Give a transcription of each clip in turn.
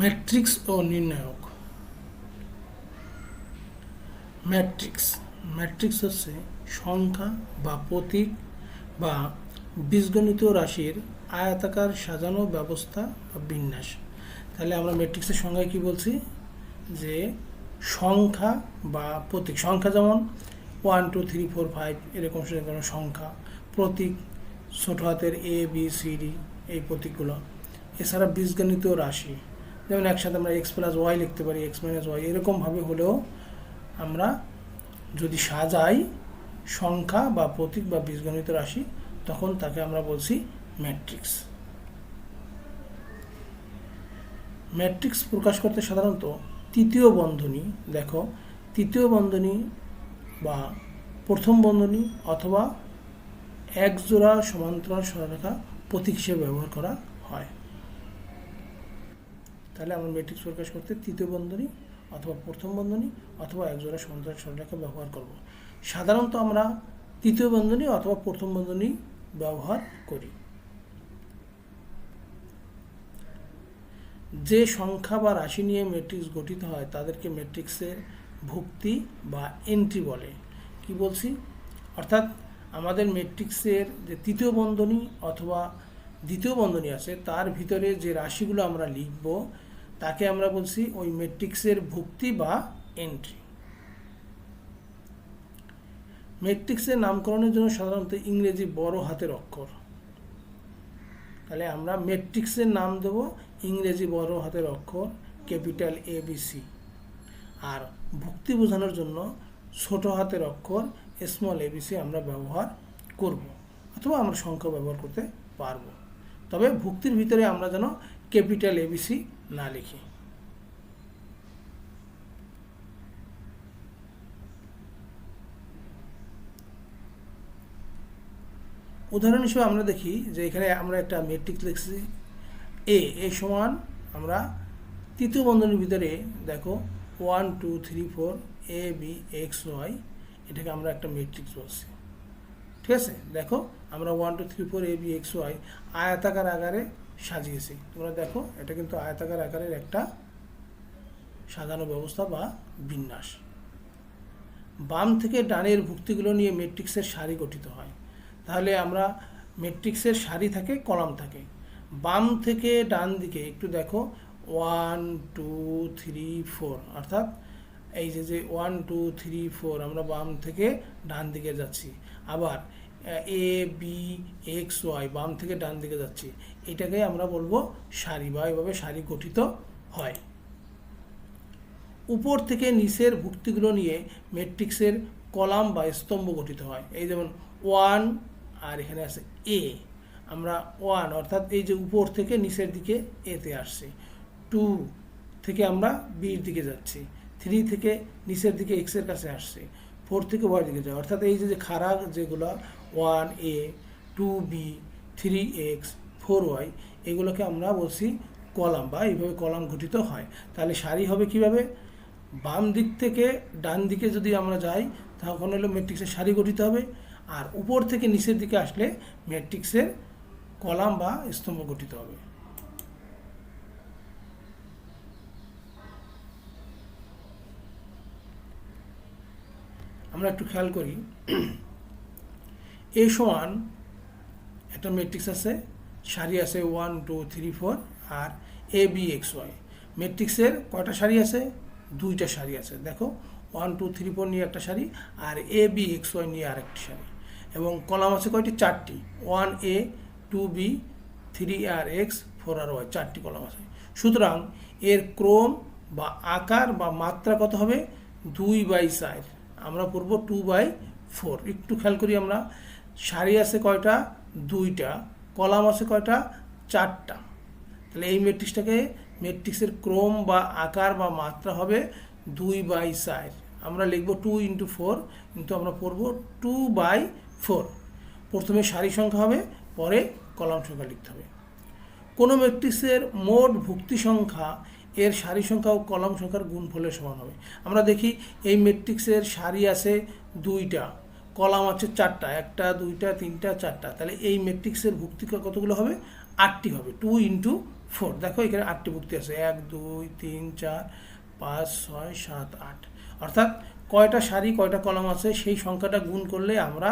Matrix ও নির্ণায়ক matrix matrix হচ্ছে সংখ্যা বা প্রতীক বা বীজগণিত রাশির আয়তাকার সাজানো ব্যবস্থা বা বিন্যাস। তাহলে আমরা ম্যাট্রিক্সের সংজ্ঞায় কি বলছি? যে সংখ্যা বা প্রতীক। সংখ্যা যেমন one two three four five এরকম সেরকম সংখ্যা, প্রতীক, ছোট হাতের এ বি সি ডি এই প্রতীকগুলো। এছাড়া বীজগণিত রাশি। যেমন একসাথে আমরা এক্স প্লাস ওয়াই লিখতে পারি এক্স মাইনাস ওয়াই এরকমভাবে হলেও আমরা যদি সাজাই সংখ্যা বা প্রতীক বা বীজগণিত রাশি, তখন তাকে আমরা বলছি ম্যাট্রিক্স ম্যাট্রিক্স প্রকাশ করতে সাধারণত তৃতীয় বন্ধনী, দেখো, তৃতীয় বন্ধনী বা প্রথম বন্ধনী অথবা এক জোড়া সমান্তরাল সরলরেখা প্রতীক হিসেবে ব্যবহার করা হয়। তাহলে আমরা ম্যাট্রিক্স প্রকাশ করতে তৃতীয় বন্ধনী অথবা প্রথম বন্ধনী অথবা এক জোড়া সমান্তরাল সরলরেখা ব্যবহার করব। সাধারণত আমরা তৃতীয় বন্ধনী অথবা প্রথম বন্ধনী ব্যবহার করি। যে সংখ্যা বা রাশি নিয়ে ম্যাট্রিক্স গঠিত হয়, তাদেরকে ম্যাট্রিক্সের ভুক্তি বা এন্ট্রি বলে। কি বলছি? অর্থাৎ আমাদের ম্যাট্রিক্সের যে তৃতীয় বন্ধনী অথবা দ্বিতীয় বন্ধনী আছে, তার ভিতরে যে রাশিগুলো আমরা লিখব তাকে আমরা বলছি ওই ম্যাট্রিক্সের ভুক্তি বা এন্ট্রি ম্যাট্রিক্সের নামকরণের জন্য সাধারণত ইংরেজি বড় হাতের অক্ষর। তাহলে আমরা ম্যাট্রিক্সের নাম দেব ইংরেজি বড় হাতের অক্ষর ক্যাপিটাল এ বি সি আর ভুক্তি বোঝানোর জন্য ছোট হাতের অক্ষর স্মল এবিসি আমরা ব্যবহার করব অথবা আমরা সংখ্যা ব্যবহার করতে পারব। তবে ভুক্তির ভিতরে আমরা যেন ক্যাপিটাল এবিসি না লিখি। উদাহরণ হিসেবে আমরা দেখি যে এখানে আমরা একটা মেট্রিক্স লিখছি। এ এ সমান আমরা তৃতীয় বন্ধনীর ভিতরে দেখো one two three four A B X Y এটাকে আমরা একটা মেট্রিক্স বলছি। ঠিক আছে? দেখো আমরা one two three four A B X Y আয়তাকার আকারে সাজিয়েছি। তোমরা দেখো, এটা কিন্তু আয়তাকার আকারের একটা সাজানো ব্যবস্থা বা বিন্যাস। বাম থেকে ডানের ভুক্তিগুলো নিয়ে মেট্রিক্সের সারি গঠিত হয়। তাহলে আমরা মেট্রিক্সের সারি থাকে, কলাম থাকে। বাম থেকে ডান দিকে একটু দেখো ওয়ান টু থ্রি ফোর অর্থাৎ এই যে যে ওয়ান টু থ্রি ফোর আমরা বাম থেকে ডান দিকে যাচ্ছি। আবার, এ, বি, এক্স, ওয়াই, বাম থেকে ডান দিকে যাচ্ছি। এটাকে আমরা বলব সারি বা এভাবে সারি গঠিত হয়। উপর থেকে নিচের ভুক্তিগুলো নিয়ে ম্যাট্রিক্সের কলাম বা স্তম্ভ গঠিত হয়। এই যেমন ওয়ান আর এখানে আছে এ আমরা ওয়ান অর্থাৎ এই যে উপর থেকে নিচের দিকে এতে আসছি। টু থেকে আমরা বির দিকে যাচ্ছি। থ্রি থেকে নিচের দিকে এক্সের কাছে আসছে। ফোর থেকে ওয়াই দিকে যায়। অর্থাৎ এই যে খারাপ যেগুলো one A two B three X four Y এগুলোকে আমরা বলছি কলাম বা এইভাবে কলাম গঠিত হয়। তাহলে সারি হবে কীভাবে? বাম দিক থেকে ডান দিকে যদি আমরা যাই, তখন হলো ম্যাট্রিক্সের সারি গঠিত হবে। আর উপর থেকে নিচের দিকে আসলে ম্যাট্রিক্সের কলাম বা স্তম্ভ গঠিত হবে। আমরা একটু খেয়াল করি। এ সমান একটা ম্যাট্রিক্স আছে সারি আছে ওয়ান টু থ্রি ফোর আর এ বি এক্স ওয়াই ম্যাট্রিক্সের কয়টা সারি আছে? দুইটা সারি আছে। দেখো ওয়ান টু থ্রি ফোর নিয়ে একটা সারি আর এ বি এক্স ওয়াই নিয়ে আরেকটি সারি। এবং কলাম আছে কয়টি? চারটি। One A two B three R X four আর ওয়াই চারটি কলাম আছে। সুতরাং এর ক্রম বা আকার বা মাত্রা কত হবে? দুই বাই চার। আমরা পড়ব টু বাই ফোর একটু খেয়াল করি আমরা। সারি আছে কয়টা? দুইটা। কলাম আছে কয়টা? চারটা। তাহলে এই ম্যাট্রিক্সটাকে ম্যাট্রিক্সের ক্রম বা আকার বা মাত্রা হবে দুই বাই চার। আমরা লিখব টু ইন্টু ফোর কিন্তু আমরা পড়ব টু বাই ফোর প্রথমে সারি সংখ্যা হবে, পরে কলাম সংখ্যা লিখতে হবে। কোনো ম্যাট্রিক্সের মোট ভুক্তি সংখ্যা, এর সারি সংখ্যা ও কলাম সংখ্যার গুণফলের সমান হবে। আমরা দেখি এই ম্যাট্রিক্সের সারি আছে দুইটা। কলাম আছে চারটা, একটা, দুইটা, তিনটা, চারটা। তাহলে এই ম্যাট্রিক্সের ভুক্তি কতগুলো হবে? আটটি হবে। টু ইন্টু ফোর দেখো এখানে আটটি ভুক্তি আছে। এক, দুই, তিন, চার, পাঁচ, ছয়, সাত, আট। অর্থাৎ কয়টা সারি, কয়টা কলাম আছে, সেই সংখ্যাটা গুণ করলে আমরা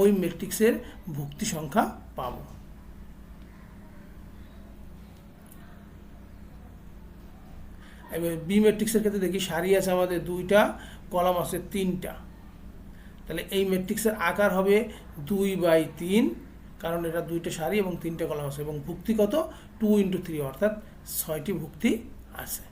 ওই ম্যাট্রিক্সের ভুক্তি সংখ্যা পাব। এবার বি ম্যাট্রিক্সের ক্ষেত্রে দেখি, সারি আছে আমাদের দুইটা, কলাম আছে তিনটা। তাহলে এই ম্যাট্রিক্সের আকার হবে দুই বাই তিন, কারণ এটা দুইটা সারি এবং তিনটে কলাম আছে এবং ভুক্তি কত? টু ইন্টু থ্রি অর্থাৎ ছয়টি ভুক্তি আছে।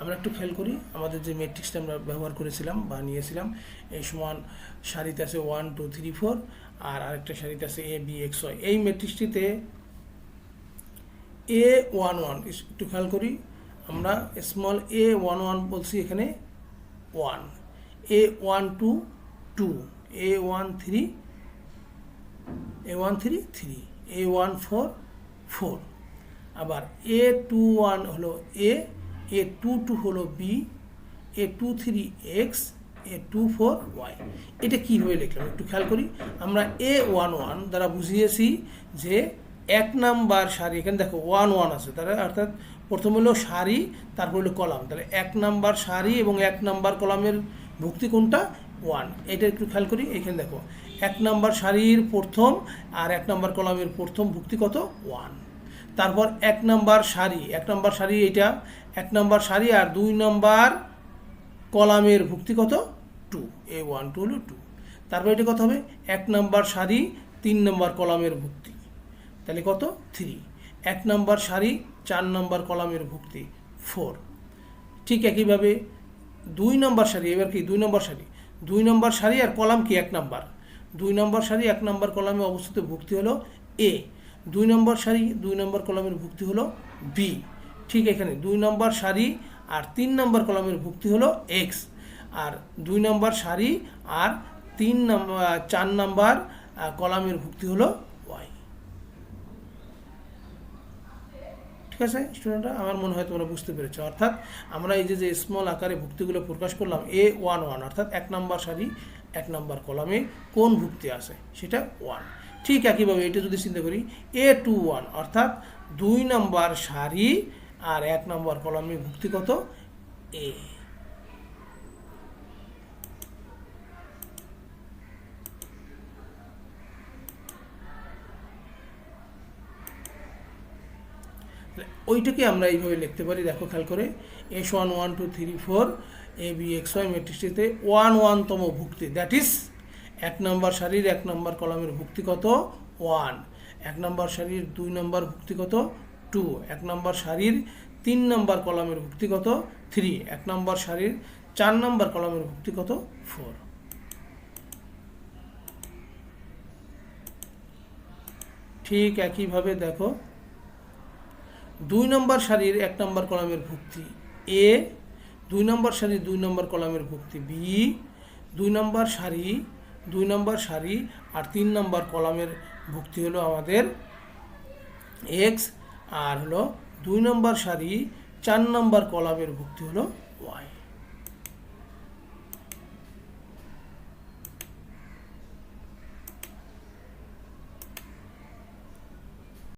আমরা একটু খেয়াল করি। আমাদের যে ম্যাট্রিক্সটা আমরা ব্যবহার করেছিলাম বা নিয়েছিলাম, এই সমান সারিতে আছে ওয়ান টু থ্রি ফোর আর আরেকটা সারিতে আছে এ বি এক্স ওয়াই এই ম্যাট্রিক্সটিতে এ ওয়ান ওয়ান একটু খেয়াল করি। আমরা স্মল এ ওয়ান ওয়ান বলছি এখানে one A one two two A one three A one three three A one four four আবার এ টু ওয়ান হলো এ এ টু টু হলো B A two three X A two four Y এটা কীভাবে লিখলাম? একটু খেয়াল করি। আমরা এ ওয়ান ওয়ান দ্বারা বুঝিয়েছি যে এক নাম্বার সারি, এখানে দেখো ওয়ান ওয়ান আছে তাহলে অর্থাৎ প্রথম হলো সারি, তারপর হলো কলাম। তাহলে এক নাম্বার সারি এবং এক নাম্বার কলামের ভুক্তি কোনটা? ওয়ান এটা একটু খেয়াল করি, এখানে দেখো। এক নাম্বার সারির প্রথম আর এক নাম্বার কলামের প্রথম ভুক্তি কত? ওয়ান তারপর এক নম্বর সারি এক নম্বর সারি এটা এক নম্বর সারি আর দুই নম্বর কলামের ভুক্তি কত? টু, এ ওয়ান, টু হলো টু। তারপর এটা কত হবে? এক নম্বর সারি তিন নম্বর কলামের ভুক্তি। তাহলে কত? থ্রি। এক নম্বর সারি চার নম্বর কলামের ভুক্তি। ফোর। ঠিক একইভাবে দুই নম্বর সারি এবার কি? দুই নম্বর সারি দুই নম্বর সারি আর কলাম কি? এক নম্বর। দুই নম্বর সারি এক নম্বর কলামে অবস্থিত ভুক্তি হলো এ। দুই নম্বর সারি, দুই নম্বর কলামের ভুক্তি হলো বি ঠিক এখানে, দুই নম্বর সারি আর তিন নম্বর কলামের ভুক্তি হলো এক্স আর দুই নম্বর সারি আর তিন নম্বর চার নম্বর কলামের ভুক্তি হলো ওয়াই ঠিক আছে স্টুডেন্টরা আমার মনে হয় তোমরা বুঝতে পেরেছ। অর্থাৎ আমরা এই যে যে স্মল আকারে ভুক্তিগুলো প্রকাশ করলাম এ ওয়ান ওয়ান অর্থাৎ এক নম্বর সারি, এক নম্বর কলামে কোন ভুক্তি আছে? সেটা ওয়ান ঠিক একইভাবে এটা যদি চিন্তা করি এ টু ওয়ান অর্থাৎ দুই নাম্বার সারি আর এক নম্বর কলমে ভুক্তি কত? এ ওইটাকে আমরা এইভাবে লিখতে পারি, দেখো খেয়াল করে S one one two three four A B X Y ম্যাট্রিক্সটিতে one ওয়ানতম ভুক্তি দ্যাট ইজ এক নম্বর সারির এক নম্বর কলামের ভুক্তি কত? ওয়ান। এক নম্বর সারির দুই নম্বর ভুক্তি কত? টু। এক নম্বর সারির তিন নম্বর কলামের ভুক্তি কত? থ্রি। এক নম্বর সারির চার নম্বর কলামের ভুক্তি কত? ফোর। ঠিক একইভাবে দেখো। দুই নম্বর সারির এক নম্বর কলামের ভুক্তি এ, দুই নম্বর সারির দুই নম্বর কলামের ভুক্তি বি, দুই নম্বর সারি দুই নম্বর সারি আর তিন নম্বর কলামের ভুক্তি হলো আমাদের এক্স আর হলো দুই নম্বর সারি চার নম্বর কলামের ভুক্তি হলো ওয়াই